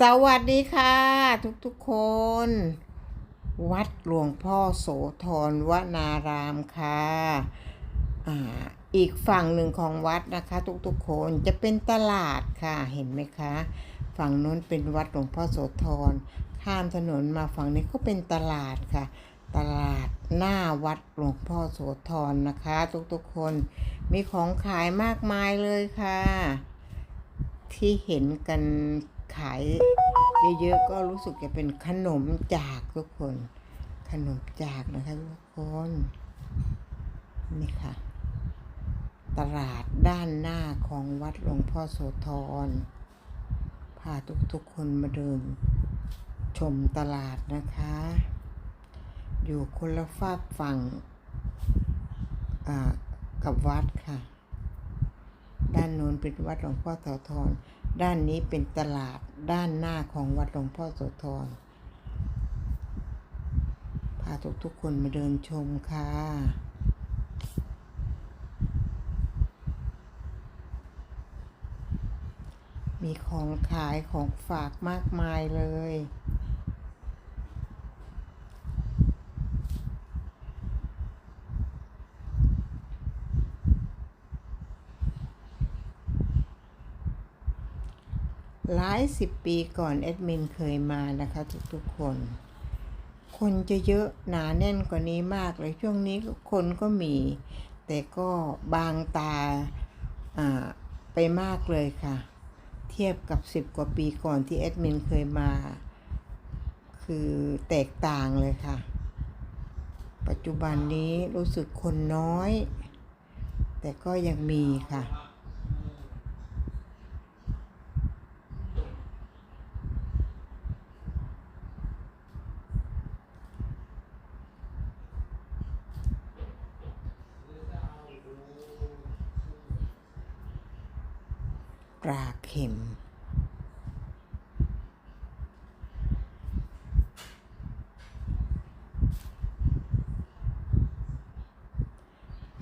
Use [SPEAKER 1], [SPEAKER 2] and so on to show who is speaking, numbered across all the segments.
[SPEAKER 1] สวัสดีค่ะ ทุกๆคน วัดหลวงพ่อโสธรวนารามค่ะอ่าอีกฝั่งหนึ่งของวัดนะคะ ทุกๆคนจะเป็นตลาดค่ะเห็นไหมคะ ฝั่งนู้นเป็นวัดหลวงพ่อโสธรข้ามถนนมาฝั่งนี้ก็เป็นตลาดค่ะ ตลาดหน้าวัดหลวงพ่อโสธรนะคะ ทุกๆคนมีของขายมากมายเลยค่ะ ที่เห็นกัน ขายเยอะๆก็รู้สึกจะเป็นขนมจากทุกคน ขนมจากนะคะทุกคนนี่ค่ะ ตลาดด้านหน้าของวัดหลวงพ่อโสธรพาทุกๆคนมาเดินชมตลาดนะคะ อยู่คนละฝากฝั่งกับวัดค่ะ ด้านโน้นเป็นวัดหลวงพ่อโสธรด้านนี้เป็นตลาด ด้านหน้าของวัดหลวงพ่อโสธรพาทุกทุกคนมาเดินชมค่ะ มีของขายของฝากมากมายเลย หลายสิบปีก่อนแอดมินเคยมานะคะทุกๆคน คนจะเยอะหนาแน่นกว่านี้มากเลยช่วงนี้คนก็มี แต่ก็บางตาอ่าไปมากเลยค่ะ เทียบกับสิบกว่าปีก่อนที่แอดมินเคยมา คือแตกต่างเลยค่ะ ปัจจุบันนี้รู้สึกคนน้อย แต่ก็ยังมีค่ะ ปลาเข็ม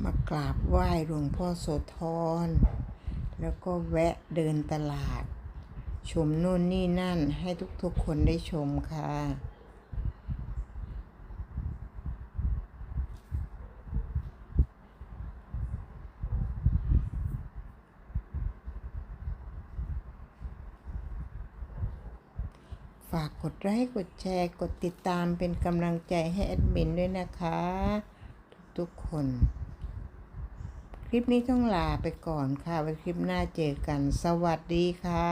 [SPEAKER 1] มากราบไหว้หลวงพ่อโสธร แล้วก็แวะเดินตลาด ชมนู่นนี่นั่นให้ทุกๆคนได้ชมค่ะ ฝากกดไลค์กดแชร์ กดติดตามเป็นกำลังใจให้แอดมินด้วยนะคะ ทุกๆคน คลิปนี้ต้องลาไปก่อนค่ะไว้คลิปหน้าเจอกัน สวัสดีค่ะ